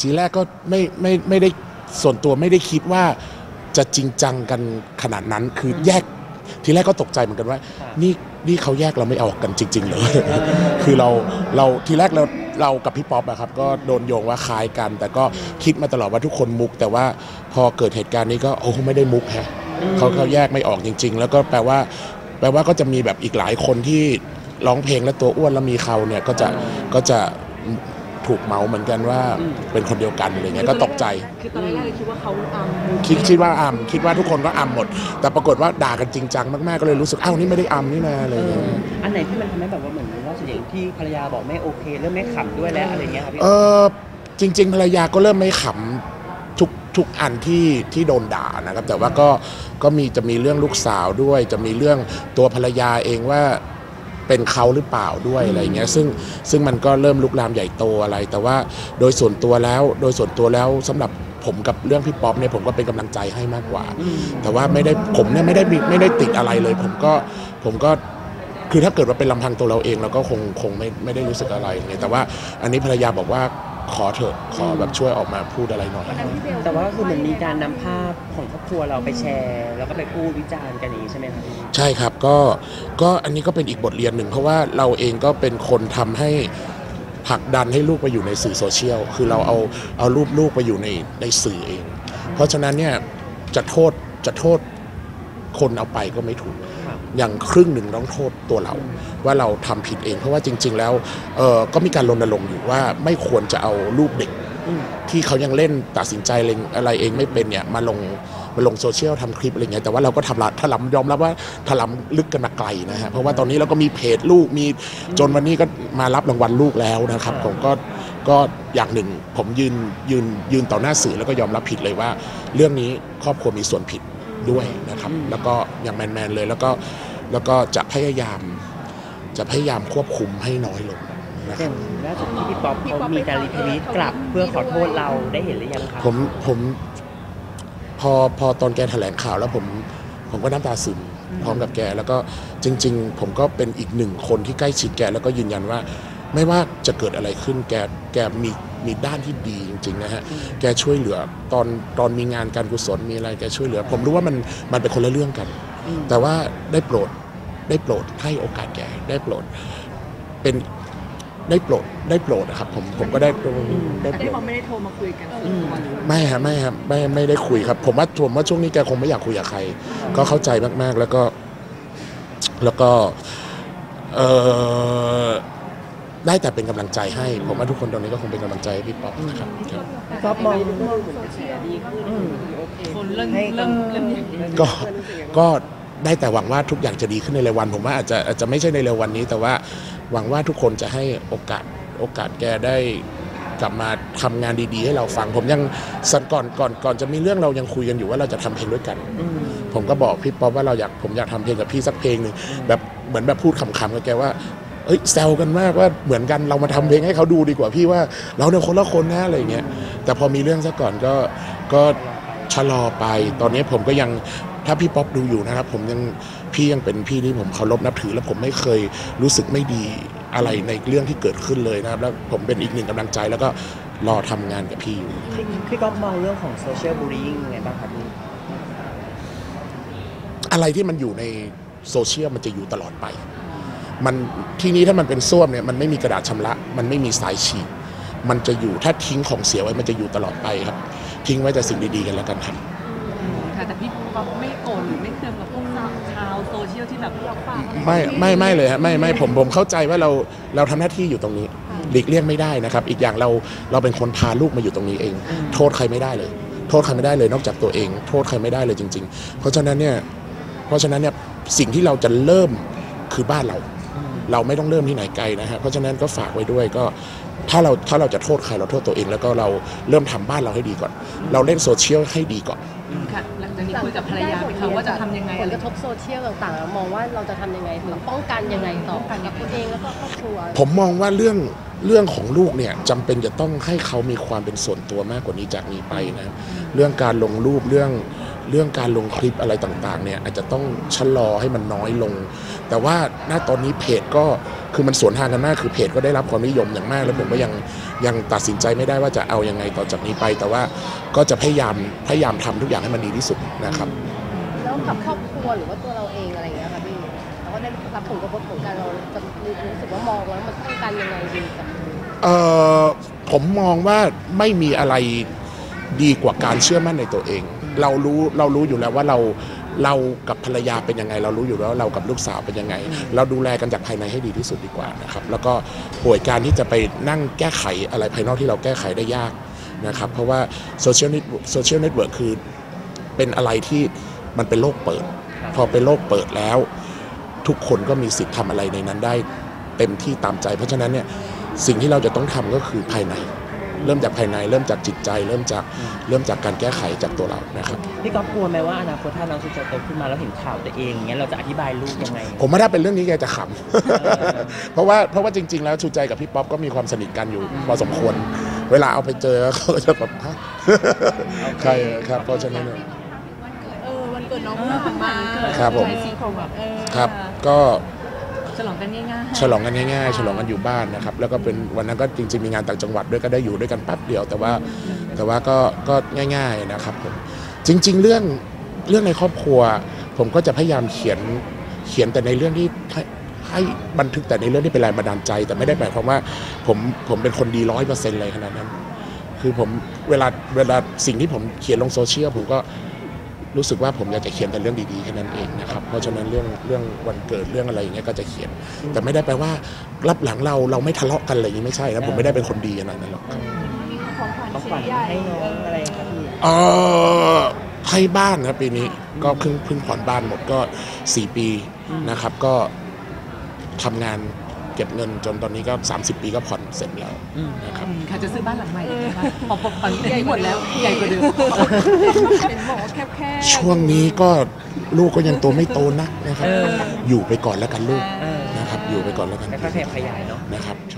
ทีแรกก็ไม่ไม่ไม่ได้ส่วนตัวไม่ได้คิดว่าจะจริงจังกันขนาดนั้นคือแยกทีแรกก็ตกใจเหมือนกันว่า นี่นี่เขาแยกเราไม่ออกกันจริงๆเลยคือเราเราทีแรกเราเรากับพี่ป๊อปอะครับก็โดนโยงว่าคล้ายกัน แต่ก็คิดมาตลอดว่าทุกคนมุก แต่ว่าพอเกิดเหตุการณ์นี้ก็โอ้ไม่ได้มุกฮะเขาเขาแยกไม่ออกจริง ๆ แล้วก็แปลว่า แปลว่าก็จะมีแบบอีกหลายคนที่ร้องเพลงและตัวอ้วนแล้วมีเขาเนี่ยก็จะก็จะ ถูกเมาส์เหมือนกันว่าเป็นคนเดียวกันอะไรเงี้ยก็ตกใจ คือตอนแรกเลยคิดว่าเขาอัมคิดคิดว่าอัมคิดว่าทุกคนก็อัมหมด แต่ปรากฏว่าด่ากันจริงจังมากๆก็เลยรู้สึกอ้าวนี่ไม่ได้อัมนี่นะอะไรเอเงี้อยอันไหนที่มันทำให้แบบว่าเหมือนว่าส่วนใหญ่ที่ภรรยาบอกไม่โอเคเริ่มไม่ขำด้วยแล้วอะไรเงี้ยครับพี่เออจริง ๆ ภรรยาก็เริ่มไม่ขำทุกทุกอันที่ที่โดนด่านะครับ แต่ว่าก็ก็มีจะมีเรื่องลูกสาวด้วย จะมีเรื่องตัวภรรยาเองว่า เป็นเขาหรือเปล่าด้วยอะไรเงี้ยซึ่งซึ่งมันก็เริ่มลุกลามใหญ่โตอะไร แต่ว่าโดยส่วนตัวแล้วโดยส่วนตัวแล้วสำหรับผมกับเรื่องพี่ป๊อปเนี่ยผมก็เป็นกำลังใจให้มากกว่า แต่ว่าไม่ได้ผมเนี่ยไม่ได้มีไม่ได้ติดอะไรเลย ผมก็ผมก็คือถ้าเกิดว่าเป็นลำพังตัวเราเองเราก็คงคงไม่ไม่ได้รู้สึกอะไรไงแต่ว่าอันนี้ภรรยาบอกว่า ขอเถอะขอแบบช่วยออกมาพูดอะไรหน่อย แต่ว่าก็คือเหมันมีการนำภาพของครอบครัวเราไปแชร์ แล้วก็ไปพูดวิจารณ์กันอย่างนี้ใช่ไหมครับพี่ใช่ครับก็ก็อันนี้ก็เป็นอีกบทเรียนหนึ่งเพราะว่าเราเองก็เป็นคนทำให้ผลักดันให้ลูกไปอยู่ในสื่อโซเชียลคือเราเอาเอารูปลูกไปอยู่ในในสื่อเอง เพราะฉะนั้นเนี่ยจะโทษจะโทษคนเอาไปก็ไม่ถูกครับ อย่างครึ่งหนึ่งต้องโทษตัวเรา ว่าเราทำผิดเอง เพราะว่าจริง ๆ แล้วเออก็มีการรณรงค์อยู่ว่าไม่ควรจะเอารูปเด็กอืมที่เขายังเล่นตัดสินใจอะไรอะไรเองไม่เป็นเนี่ยมาลงมาลงโซเชียลทำคลิปอะไรเงี้ยแต่ว่าเราก็ทำละถลำยอมรับว่าถลำลึกกันมาไกลนะฮะเพราะว่าตอนนี้เราก็มีเพจลูกมีจนวันนี้ก็มารับรางวัลลูกแล้วนะครับผมก็ก็อย่างหนึ่งผมยืนยืนยืนต่อหน้าสื่อแล้วก็ยอมรับผิดเลยว่า เรื่องนี้ครอบครัวมีส่วนผิด ด้วยนะครับ แล้วก็อย่างแมนๆเลย แล้วก็แล้วก็จะพยายาม จะพยายามควบคุมให้น้อยลงนะคอรับย่างล่าสุดที่พี่ป๊อปเขามีการรีทวีตกลับเพื่อขอโทษเราได้เห็นหรือยังครับผมผมพอพอตอนแกแถลงข่าวแล้วผมผมก็น้ำตาซึมพร้อมกับแก แล้วก็จริง ๆ ผมก็เป็นอีกหนึ่งคนที่ใกล้ชิดแก แล้วก็ยืนยันว่า ไม่ว่าจะเกิดอะไรขึ้นแกแกมีมีด้านที่ดีจริงๆนะฮะแกช่วยเหลือตอนตอนมีงานการกุศลมีอะไรแกช่วยเหลือ ผมรู้ว่ามันมันเป็นคนละเรื่องกัน แต่ว่าได้โปรดได้โปรดให้โอกาสแกได้โปรดเป็นได้โปรดได้โปรดนะครับผมผมก็ได้ได้โปรที่ดเขาไม่ได้โทรมาคุยกันส่วนตัวหรือว่าไม่ครับไม่ครับไม่ไม่ได้คุยครับ ผมว่าผมว่าช่วงนี้แกคงไม่อยากคุยกับใคร ก็เข้าใจมากๆแล้วก็ แล้วก็ เออ ได้แต่เป็นกำลังใจให้ ผมว่าทุกคนตรงนี้ก็คงเป็นกำลังใจให้พี่ป๊อปนะครับครับพี่ป๊อปมองคนเริ่มให้เริ่มเริ่มก็ก็ได้แต่หวังว่าทุกอย่างจะดีขึ้นในเร็ววัน ผมว่าอาจจะอาจจะไม่ใช่ในเร็ววันนี้ แต่ว่าหวังว่าทุกคนจะให้โอกาสโอกาสแกได้กลับมาทำงานดีๆ ให้เราฟัง ผมยังสันก่อนก่อนก่อนจะมีเรื่องเรายังคุยกันอยู่ว่าเราจะทำเพลงด้วยกันอืมผมก็บอกพี่ป๊อปว่าเราอยากผมอยากทำเพลงกับพี่สักเพลงหนึ่งแบบเหมือนแบบพูดขำๆกับแกว่า เฮ้ยแซวกันมากว่าเหมือนกันเรามาทำเพลงให้เขาดูดีกว่าพี่ว่าเราเนี่ยคนละคนนะอะไรอย่างเงี้ยแต่พอมีเรื่องซะก่อนก็ก็ชะลอไป ตอนนี้ผมก็ยังถ้าพี่ป๊อปดูอยู่นะครับ ผมยังพี่ยังเป็นพี่ที่ผมเคารพนับถือ และผมไม่เคยรู้สึกไม่ดีอะไรในเรื่องที่เกิดขึ้นเลยนะครับ แล้วผมเป็นอีกหนึ่งกำลังใจแล้วก็รอทำงานกับพี่อยู่พี่พี่ป๊อปมองเรื่องของโซเชียลบูล y ิ n งยังไงบ้างครับพี่อะไรที่มันอยู่ในโซเชียลมันจะอยู่ตลอดไป มันที่นี้ถ้ามันเป็นส้วมเนี่ยมันไม่มีกระดาษชำระ มันไม่มีสายฉีดมันจะอยู่ถ้าทิ้งของเสียไว้มันจะอยู่ตลอดไปครับ ทิ้งไว้แต่สิ่งดีๆกันแล้วกันครับค่ะแต่พี่ป๊อปไม่โกรธหรือไม่เคืองกับพวกชาวโซเชียลที่แบบเราฝากไม่ไม่ไม่เลยฮะไม่ไม่ผมผมเข้าใจว่าเราเราทำหน้าที่อยู่ตรงนี้หลีกเลี่ยงไม่ได้นะครับ อีกอย่างเราเราเป็นคนพาลูกมาอยู่ตรงนี้เอง โทษใครไม่ได้เลย โทษใครไม่ได้เลยนอกจากตัวเอง โทษใครไม่ได้เลยจริง ๆ เพราะฉะนั้นเนี่ยเพราะฉะนั้นเนี่ยสิ่งที่เราจะเริ่มคือบ้านเรา เราไม่ต้องเริ่มที่ไหนไกลนะฮะเพราะฉะนั้นก็ฝากไว้ด้วยก็ถ้าเราถ้าเราจะโทษใครเราโทษตัวเอง แล้วก็เราเริ่มทำบ้านเราให้ดีก่อน เราเล่นโซเชียลให้ดีก่อน ค่ะหลังจากนี้คุยกับภรรยาไหมคะว่าจะทำยังไงผอะลไรกระทบโซเชียลต่างๆมองว่าเราจะทำยังไงถึงป้องกันยังไงต่อกับตัวเองแล้วก็ครอบครัวผมมองว่าเรื่องเรื่องของลูกเนี่ยจำเป็นจะต้องให้เขามีความเป็นส่วนตัวมากกว่านี้จากนี้ไปนะครับเรื่องการลงรูปเรื่องเรื่องการลงคลิปอะไรต่างๆเนี่ยอาจจะต้องชะลอให้มันน้อยลง แต่ว่าณตอนนี้เพจก็คือมันสวนทางกันมากคือเพจก็ได้รับความนิยมอย่างมากแล้วผมก็ยัง ยังตัดสินใจไม่ได้ว่าจะเอายังไงต่อจากนี้ไป แต่ว่าก็จะพยายามพยายามทำทุกอย่างให้มันดีที่สุดนะครับแล้วกับครอบครัวหรือว่าตัวเราเองอะไรอย่างเงี้ยค่ะพี่เราก็ได้รับผลกระทบเหมือนกันเราจะรู้สึกว่ามองแล้วมันป้องกันยังไงดีกับเอ่อผมมองว่าไม่มีอะไรดีกว่าการเชื่อมั่นในตัวเอง เรารู้เรารู้อยู่แล้วว่าเรา เรากับภรรยาเป็นยังไง เรารู้อยู่แล้วว่าเรากับลูกสาวเป็นยังไง เราดูแลกันจากภายในให้ดีที่สุดดีกว่านะครับแล้วก็ป่วยการที่จะไปนั่งแก้ไขอะไรภายนอกที่เราแก้ไขได้ยากนะครับเพราะว่าโซเชียลโซเชียลเน็ตเวิร์กคือเป็นอะไรที่มันเป็นโลกเปิด พอเป็นโลกเปิดแล้ว ทุกคนก็มีสิทธิ์ทำอะไรในนั้นได้เต็มที่ตามใจ เพราะฉะนั้นเนี่ยสิ่งที่เราจะต้องทำก็คือภายใน เริ่มจากภายใน เริ่มจากจิตใจ เริ่มจากเริ่มจากการแก้ไขจากตัวเรานะครับพี่ก๊อฟกลัวไหมว่าอนาคตถ้าน้องชุดจะโตขึ้นมาแล้วเห็นข่าวตัวเองอย่างเงี้ยเราจะอธิบายลูกยังไง ผมว่าถ้าเป็นเรื่องนี้แกจะขำเพราะว่าเพราะว่าจริง ๆ แล้วชูใจกับพี่ป๊อปก็มีความสนิทกันอยู่พอสมควร เวลาเอาไปเจอเขาก็จะแบบฮะใช่ครับเพราะฉะนั้นเนี่ยเออวันเกิดน้องเพิ่งมาครับผมใส่สีผมแบบเออครับก็ ฉลองกันง่ายๆฉลองกันง่ายๆ ฉลองกันอยู่บ้านนะครับ แล้วก็เป็นวันนั้นก็จริงๆมีงานต่างจังหวัดด้วยก็ได้อยู่ด้วยกันแป๊บเดียว แต่ว่าแต่ว่าก็ก็ง่าย ๆนะครับผมจริง ๆ เรื่องเรื่องในครอบครัว ผมก็จะพยายามเขียนเขียนแต่ในเรื่องที่ให้ให้บันทึกแต่ในเรื่องที่เป็นแรงบันดาลใจ แต่ไม่ได้หมายความว่าผมผมเป็นคนดีร้อยเปอร์เซ็นต์เลยขนาดนั้น คือผมเวลาเวลาสิ่งที่ผมเขียนลงโซเชียลผมก็ รู้สึกว่าผมอยากจะเขียนแต่เรื่องดีๆแค่นั้นเองนะครับเพราะฉะนั้นเรื่องเรื่องวันเกิดเรื่องอะไรอย่างเงี้ยก็จะเขียน แต่ไม่ได้แปลว่ารับหลังเราเราไม่ทะเลาะกันอะไรอย่างงี้ไม่ใช่นะผมไม่ได้เป็นคนดีขนาดนั้นหรอกครับของขวัญต้องชิ้ฝันนใหญ่ให้น้องอะไรครับพี่เออให้บ้านครับปีนี้ก็เพิ่งเพิ่งผ่อนบ้านหมดก็ 4 ปีนะครับก็ทำงาน เก็บเงินจนตอนนี้ก็ 30 ปีก็ผ่อนเสร็จแล้วนะครับอืมค่ะจะซื้อบ้านหลังใหม่อีกไหมคะพอพอตอนนี้หมดแล้วใหญ่กว่าเดิมเห็นบอกว่าแคบๆช่วงนี้ก็ลูกก็ยังตัวไม่โตนักนะครับเอออยู่ไปก่อนแล้วกันลูกเออนะครับ อยู่ไปก่อนแล้วกันแล้วก็ขยับขยายเนาะนะครับใช่